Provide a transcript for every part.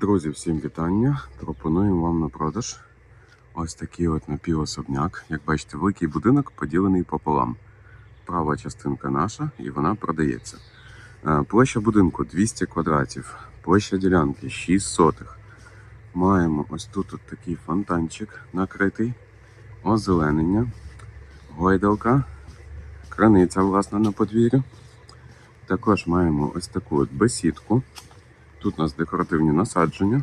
Друзі, всім вітання. Пропонуємо вам на продаж ось такий от напівособняк. Як бачите, великий будинок поділений пополам. Права частинка наша і вона продається. Е, Площа будинку 200 квадратів, площа ділянки 6 сотих. Маємо ось тут от такий фонтанчик накритий, озеленення, гойдалка, краниця власна на подвір'ю. Також маємо ось таку от бесідку. Тут у нас декоративні насадження,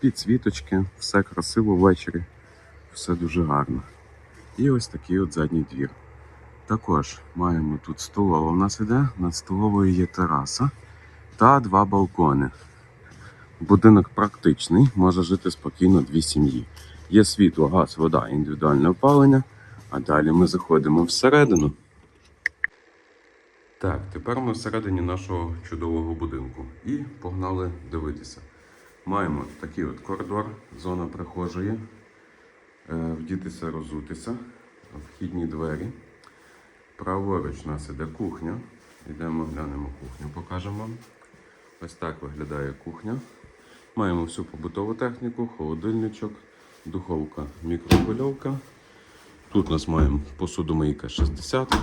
підсвіточки, все красиво ввечері, все дуже гарно. І ось такий от задній двір. Також маємо тут столова у нас іде, над столовою є тераса та два балкони. Будинок практичний, може жити спокійно дві сім'ї. Є світло, газ, вода, індивідуальне опалення. А далі ми заходимо всередину. Так, тепер ми всередині нашого чудового будинку і погнали дивитися. Маємо такий от коридор, зона прихожої, е, вдітися, розутися, вхідні двері. Праворуч у нас іде кухня. Йдемо глянемо кухню, покажемо вам. Ось так виглядає кухня. Маємо всю побутову техніку, холодильничок, духовка, мікрохвильовка. Тут у нас маємо посудомийка 60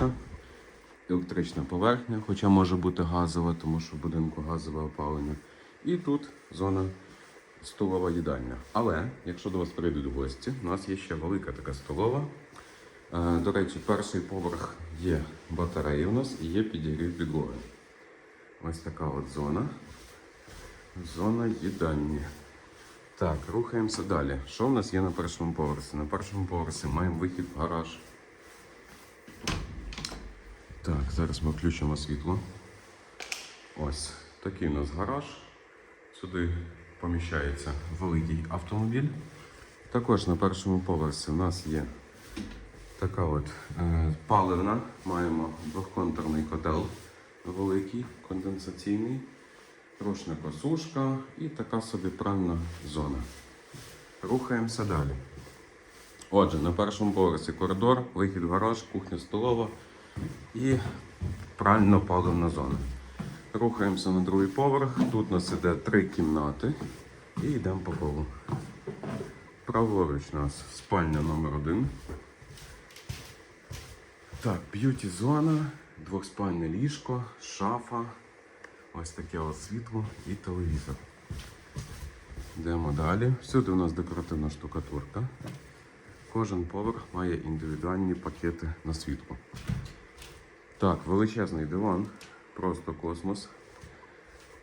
електрична поверхня, хоча може бути газова, тому що в будинку газове опалення. І тут зона столова їдальня. Але якщо до вас прийдуть гості, у нас є ще велика така столова. Е, До речі, перший поверх є батареї у нас і є підігрів підлоги. Ось така от зона. Зона їдальні. Так, рухаємося далі. Що в нас є на першому поверсі? На першому поверсі маємо вихід в гараж. Так, зараз ми включимо світло. Ось такий у нас гараж. Сюди поміщається великий автомобіль. Також на першому поверсі у нас є така от е, паливна. Маємо двохконтурний котел великий, конденсаційний, ручна косушка і така собі пральна зона. Рухаємося далі. Отже, на першому поверсі коридор, вихід в гараж, кухня столова і прально-паливна зона. Рухаємося на другий поверх. Тут у нас іде три кімнати і йдемо по колу. Праворуч у нас спальня номер один. Так, б'юті зона, двохспальне ліжко, шафа, ось таке от світло і телевізор. Йдемо далі. Всюди у нас декоративна штукатурка. Кожен поверх має індивідуальні пакети на світло. Так, величезний диван, просто космос.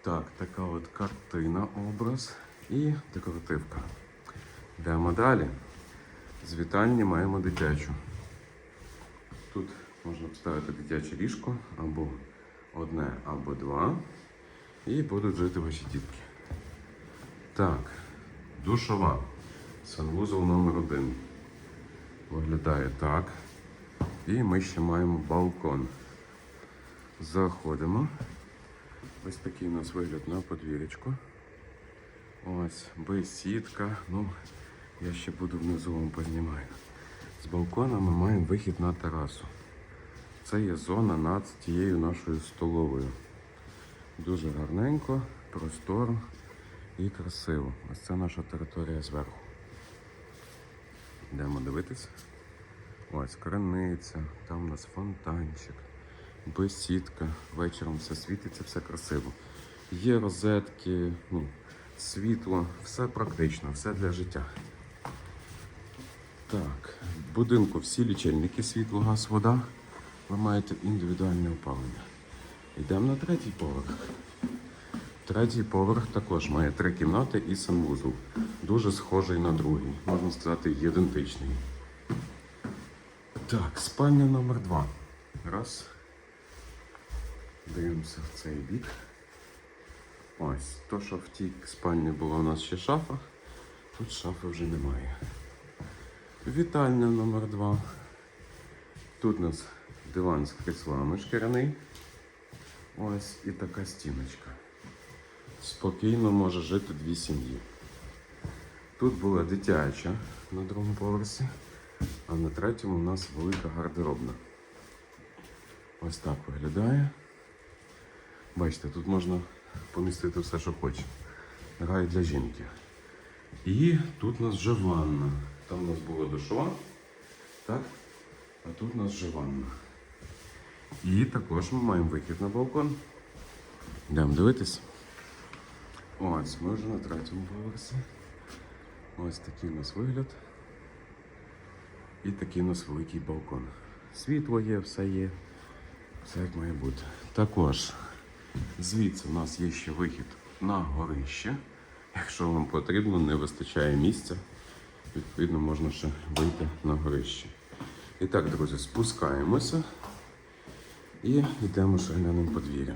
Так, така от картина, образ і декоративка. Йдемо далі. З вітальні маємо дитячу. Тут можна поставити дитяче ліжко або одне, або два. І будуть жити ваші дітки. Так, душова. Санвузол номер один. Виглядає так. І ми ще маємо балкон. Заходимо. Ось такий у нас вигляд на подвір'ячку. Ось, бесідка. Ну, я ще буду внизу вам познімаю. З балкона ми маємо вихід на терасу. Це є зона над тією нашою столовою. Дуже гарненько, просторо і красиво. Ось це наша територія зверху. Йдемо дивитися. Ось криниця, там у нас фонтанчик, бесідка. Вечором все світиться, все красиво. Є розетки, ну, світло, все практично, все для життя. Так, в будинку всі лічильники, світло, газ, вода. Ви маєте індивідуальне опалення. Йдемо на третій поверх. Третій поверх також має три кімнати і санвузол. Дуже схожий на другий, можна сказати, ідентичний. Так, спальня номер два. Раз. Дивимося в цей бік. Ось, то, що в тій спальні була у нас ще шафа, тут шафи вже немає. Вітальня номер два. Тут у нас диван з кріслами шкіряний. Ось і така стіночка. Спокійно може жити дві сім'ї. Тут була дитяча на другому поверсі, а на третьому у нас велика гардеробна. Ось так виглядає. Бачите, тут можна помістити все, що хоче. рай для жінки. І тут у нас вже ванна. Там у нас була душова, так? А тут у нас вже ванна. І також ми маємо вихід на балкон. Йдемо дивитись. Ось, ми вже на третьому поверсі. Ось такий у нас вигляд. І такий у нас великий балкон. Світло є, все є. Все як має бути. Також звідси у нас є ще вихід на горище. Якщо вам потрібно, не вистачає місця, відповідно можна ще вийти на горище. І так, друзі, спускаємося і йдемо ще глянемо подвір'я.